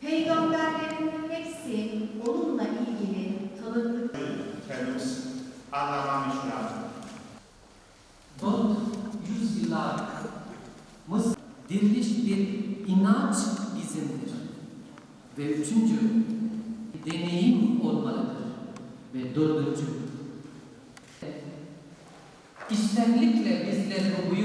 Peygamberlerin hepsi onunla ilgili tanıklık kendimiz anlamamız lazım. Dört yüzyıllar Mısır diriliş bir inanç bizimdir. Ve üçüncü deneyim olmalıdır. Ve dördüncü İştenlikle bizler bu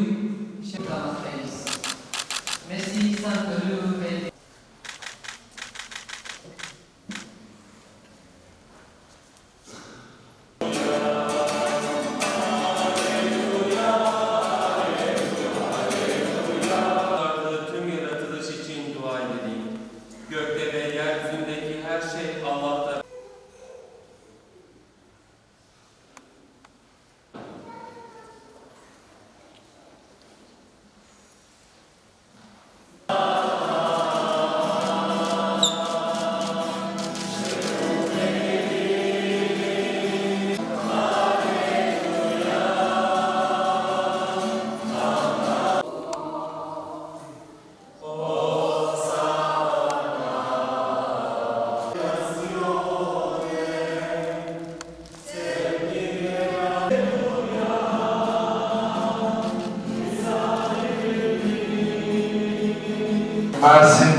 Mersin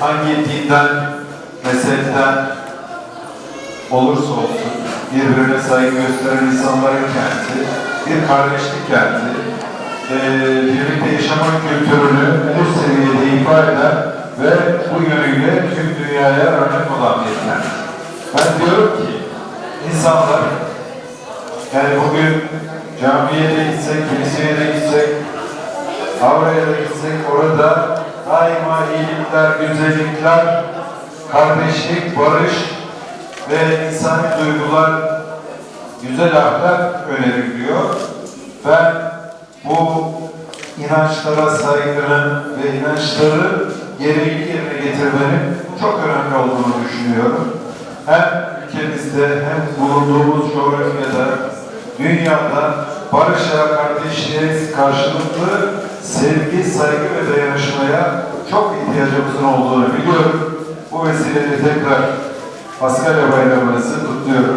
hangi dinden, mezhepten olursa olsun birbirine saygı gösteren insanların kenti, bir kardeşlik kenti, eee birlikte yaşama kültürünü bu seviyede ifade eden ve bu yönüyle tüm dünyaya örnek olan bir kent. Ben diyorum ki insanlar yani bugün camiye de gitsek, kiliseye de gitsek, Avrupa'ya da gitsek orada daima iyilikler, güzellikler, kardeşlik, barış ve insani duygular, güzel ahlak öneriliyor. Ben bu inançlara saygının ve inançları gereği yerine getirmenin çok önemli olduğunu düşünüyorum. Hem ülkemizde hem bulunduğumuz coğrafyada, dünyada barışa, kardeşliğe karşılıklı sevgi, saygı ve dayanışmaya çok ihtiyacımızın olduğunu biliyorum. Bu vesileyle tekrar Paskalya Bayramınızı kutluyorum.